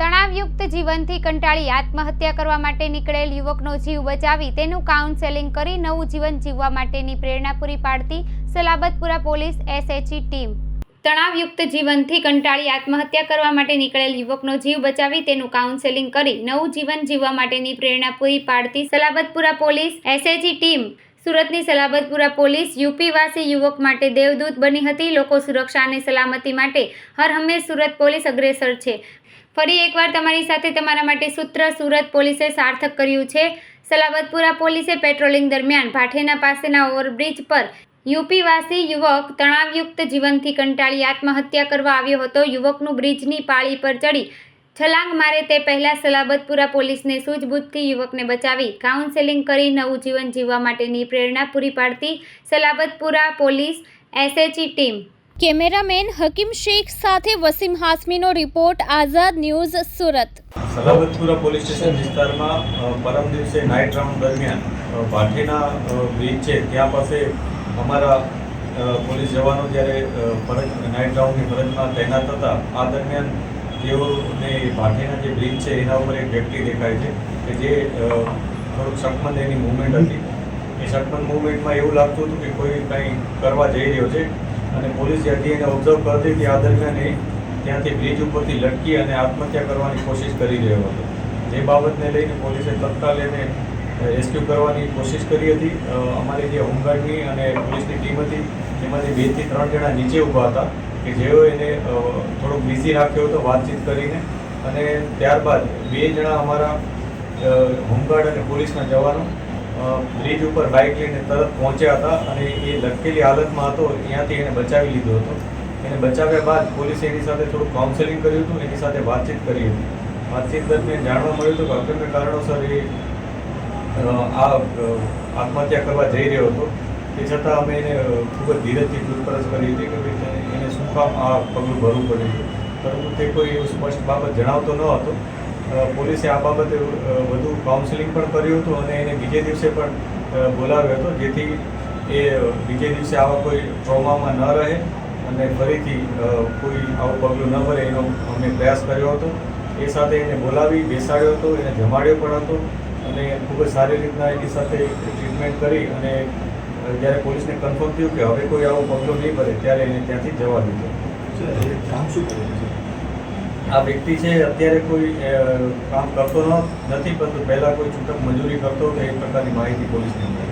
તણાવયુક્ત જીવનથી કંટાળી આત્મહત્યા કરવા માટે નીકળેલ યુવકનો જીવ બચાવી તેનું કાઉન્સેલિંગ કરી નવું જીવન જીવવા માટેની પ્રેરણા પૂરી પાડતી સલાબતપુરા પોલીસ એસએચઈ ટીમ. તણાવયુક્ત જીવનથી કંટાળી આત્મહત્યા કરવા માટે નીકળેલ યુવકનો જીવ બચાવી તેનું કાઉન્સેલિંગ કરી નવું જીવન જીવવા માટેની પ્રેરણા પૂરી પાડતી સલાબતપુરા પોલીસ એસએચઈ ટીમ. સુરતની સલાબતપુરા પોલીસ યુપીવાસી યુવક માટે દેવદૂત બની હતી. લોકો સુરક્ષા અને સલામતી માટે હર હંમેશ સુરત પોલીસ અગ્રેસર છે. ફરી એકવાર તમારી સાથે તમારા માટે સૂત્ર સુરત પોલીસે સાર્થક કર્યું છે. સલાબતપુરા પોલીસે પેટ્રોલિંગ દરમિયાન ભાઠેના પાસેના ઓવરબ્રિજ પર યુપીવાસી યુવક તણાવયુક્ત જીવનથી કંટાળી આત્મહત્યા કરવા આવ્યો હતો. યુવકનું બ્રિજની પાળી પર ચડી છલાંગ મારે તે પહેલાં સલાબતપુરા પોલીસને સૂઝબૂઝથી યુવકને બચાવી કાઉન્સેલિંગ કરી નવું જીવન જીવવા માટેની પ્રેરણા પૂરી પાડતી Salabatpura police SHE team cameraman Hakim Shaikh સાથે Wasim હાસમીનો report, Azad news, Surat. Salavatpura police station વિસ્તારમાં પરમ દિવસે નાઇટ રાઉન્ડ દરમિયાન ભાટીના બ્રિજ છે, ત્યાં પાસે અમારા પોલીસ જવાનો જ્યારે ફરજ, નાઇટ રાઉન્ડની ફરજમાં તૈનાત હતા, આ દરમિયાન તેઓને ભાટીના જે બ્રિજ છે, એના ઉપર એક વ્યક્તિ દેખાય છે કે જે થોડુંક શકમંદ એની મુવમેન્ટ હતી. એ શકમંદ મુવમેન્ટમાં એવું લાગતું હતું કે કોઈ કંઈ કરવા જઈ રહ્યો છે. અને પોલીસ જ્યાંથી એને ઓબ્ઝર્વ કરતી હતી, આ દરમિયાન એ ત્યાંથી બ્રિજ ઉપરથી લટકી અને આત્મહત્યા કરવાની કોશિશ કરી રહ્યો હતો. જે બાબતને લઈને પોલીસે તત્કાલ એને રેસ્ક્યુ કરવાની કોશિશ કરી હતી. અમારી જે હોમગાર્ડની અને પોલીસની ટીમ હતી એમાંથી બેથી ત્રણ જણા નીચે ઊભા હતા કે જેઓ એને થોડોક બિઝી રાખ્યો હતો વાતચીત કરીને. અને ત્યારબાદ બે જણા અમારા હોમગાર્ડ અને પોલીસના જવાનો બ્રિજ ઉપર બાઇક લઈને તરત પહોંચ્યા હતા અને એ લટકેલી હાલતમાં હતો. ત્યાંથી એને બચાવી લીધો હતો. એને બચાવ્યા બાદ પોલીસે એની સાથે થોડું કાઉન્સેલિંગ કર્યું હતું, એની સાથે વાતચીત કરી હતી. વાતચીત દરમિયાન જાણવા મળ્યું હતું કે અગમ્ય કારણોસર એ આ આત્મહત્યા કરવા જઈ રહ્યો હતો. તે છતાં અમે એને ખૂબ જ ધીરજથી પૂછપરછ કરી હતી કે ભાઈ એને શું કામ આ પગલું ભરવું પડ્યું હતું પરંતુ તે કોઈ એવું સ્પષ્ટ બાબત જણાવતો ન હતો. પોલીસે આ બાબતે વધુ કાઉન્સેલિંગ પણ કર્યું હતું અને એને બીજે દિવસે પણ બોલાવ્યો હતો, જેથી એ બીજે દિવસે આવા કોઈ ટ્રોમામાં ન રહે અને ફરીથી કોઈ આવું પગલું ન ભરે એનો અમે પ્રયાસ કર્યો હતો. એ સાથે એને બોલાવી, બેસાડ્યો હતો, એને જમાડ્યો પણ હતો અને ખૂબ જ સારી રીતના એની સાથે ટ્રીટમેન્ટ કરી અને જ્યારે પોલીસને કન્ફર્મ થયું કે હવે કોઈ આવું પગલું નહીં ભરે, ત્યારે એને ત્યાંથી જવા દીધો. કામ શું છે? આ વ્યક્તિ છે, અત્યારે કોઈ કામ કરતો નથી, પરંતુ પહેલાં કોઈ છૂટક મજૂરી કરતો કે એ પ્રકારની માહિતી પોલીસને મળી